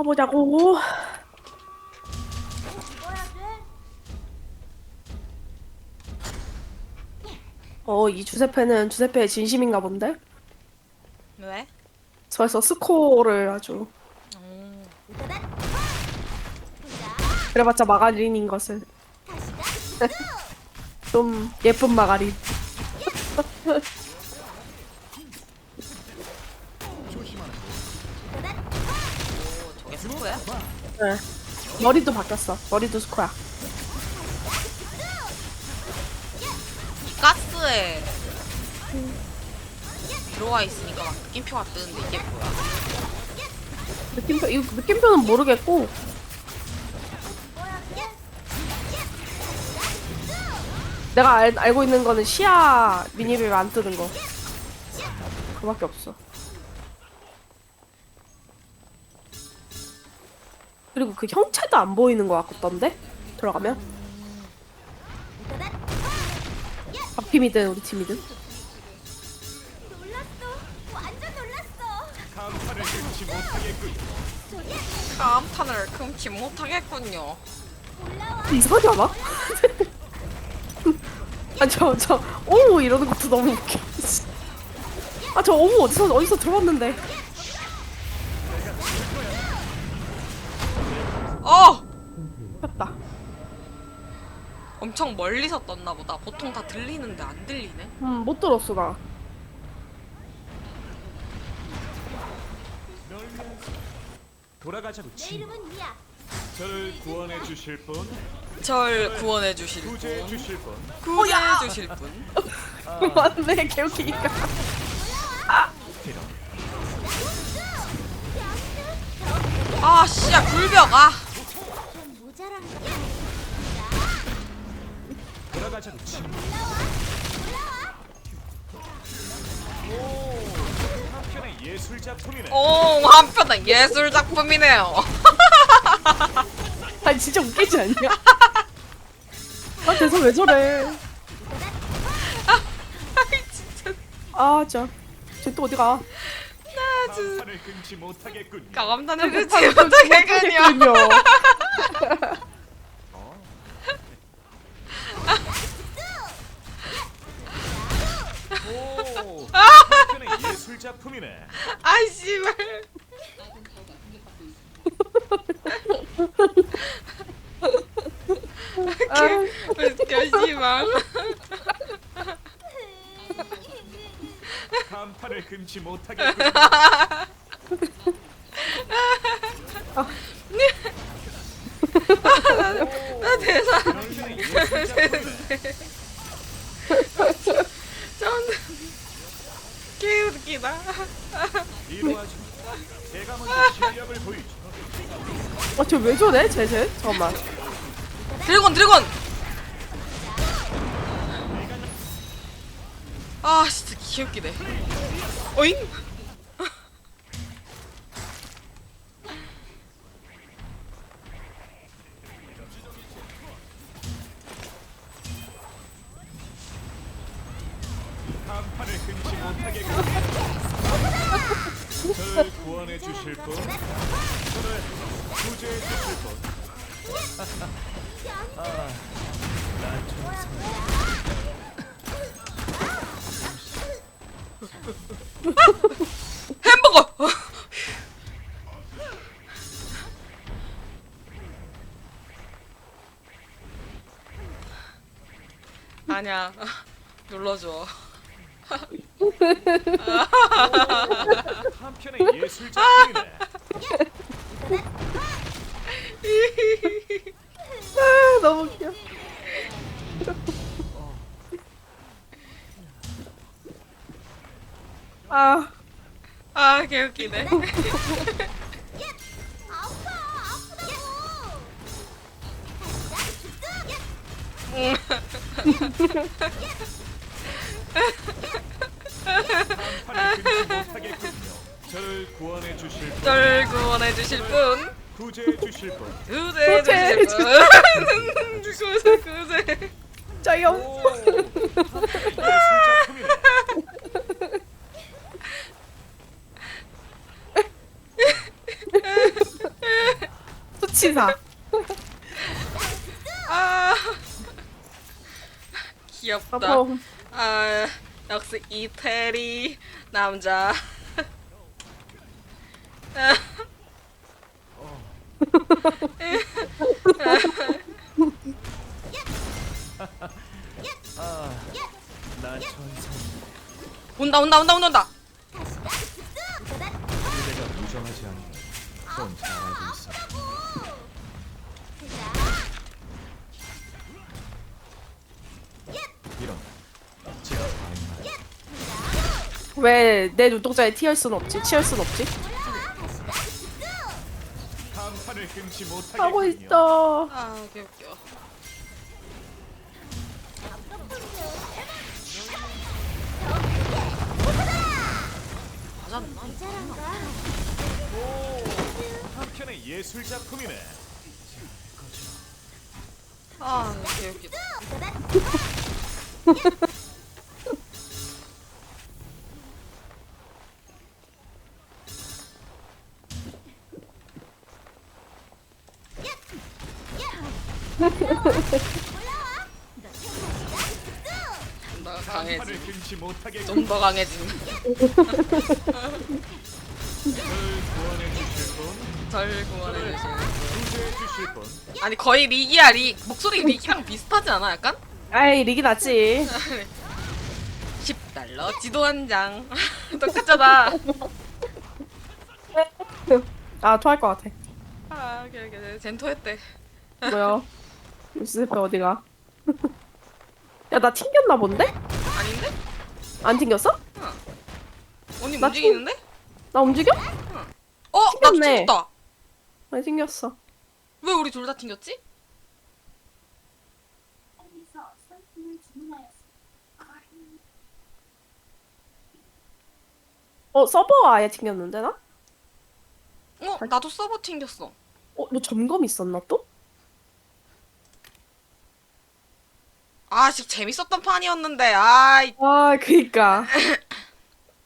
가보자고. 어, 이 주세페는 주세페의 진심인가 본데? 왜? 저에서 스코어를 아주 음. 그래봤자 마가린인 것을 좀 예쁜 마가린 스코야? 네. 머리도 바뀌었어 머리도 스코야 이 가스에 들어와 있으니까 막 느낌표가 뜨는데 이게 뭐야? 느낌표 이거 느낌표는 모르겠고 내가 알, 알고 있는 거는 시야 미니맵 안 뜨는 거 그밖에 없어 그리고 그 형체도 안 보이는 거 같던데 들어가면 박팀이든 우리 팀이든. 감탄을 금치 못하겠군. 못하겠군요. 이상하지 않아? 아저 저 오우 이러는 것도 너무 웃겨. 아저 오우 어디서 어디서 들어봤는데? 엄청 멀리서 떴나 보다. 보통 다 들리는데 안 들리네. 음 못 들었어 나. 돌아가자고 내 친구. 이름은 미야. 저를 구원해 주실 분, 절 구원해 주실 구제해 분. 주실 분. 구제해 주실 분. 맞네 개웃기니까. 아, 씨야, 굴벽. 아. 좀 모자란 거. 친구. 한편의 예술 작품이네. 오, 한편의 예술 작품이네요. 아니 진짜 웃기지 않냐? 아 대선 왜 저래? 진짜 아 진짜. 쟤또 어디 가? 감탄을 금치 못하겠군. 감탄을 그치 못하겠군요. 오, 한편의 예술 작품이네. 아이, 씨발. 아, 웃겨, 씨발. 감탄을 금치 못하겠군. 나 대사. 한편의 예술 작품이네. 전 개웃기다. 이루어진. 제가 먼저 실력을 보이죠. 아 쟤 왜 저래? 쟤 쟤 잠깐만. 드래곤 드래곤. 아 진짜 귀엽기네. 저를 구원해 주실 분, 저를 구제해 주실 분. 햄버거. 아니야. 눌러줘. 한편의 예술 작품이네. 아 너무 웃겨. 아아 개웃기네. 아파. 아프다고. 한판을 금치 못하겠군요. 저를 구원해 주실 분, 절 구원해 주실 분, 구제해 주실 분. 구제해 구제해 주실 분, 구제 구제. 짜요. 오, 한편의 예술 작품이네. 치사. 아 귀엽다. 아 역시 이태리 남자. 나 천사. 온다 온다 온다 온다 온다. 그대가 무정하지 않는 건잘 알고 있어. 이런. 제가 다행이야. 왜 내 눈동자에 튀할 순 없지? 치할 순 없지? 금치 못하게 하고 있어. 아 개웃겨. 맞았나? 한편의 예술 작품이네. 아 개웃기다. 좀 더 강해지. 감탄을 금치 못하게 좀 더 강해짐. 절 구원해 주실 분, 절 구원해 주시. 구제해 주실 분. 아니 거의 릭이야 릭. 목소리 릭이랑 비슷하지 않아 약간? 아이 리기 낫지. 10달러 지도 한 장. 똑같잖아. 아 토할 것 같아. 아 그래 그래 젠토했대. 뭐야? 루시페 어디가? 야 나 튕겼나 본데? 아닌데? 안 튕겼어? 언니 나 움직이는데? 나 움직여? 어? 나 튕겼네. 튕겼다. 안 튕겼어. 왜 우리 둘 다 튕겼지? 어 서버 아예 튕겼는데 나? 어? 나도 서버 튕겼어. 어, 너 점검 있었나 또? 아, 씨 재밌었던 판이었는데. 아 이, 아, 그니까.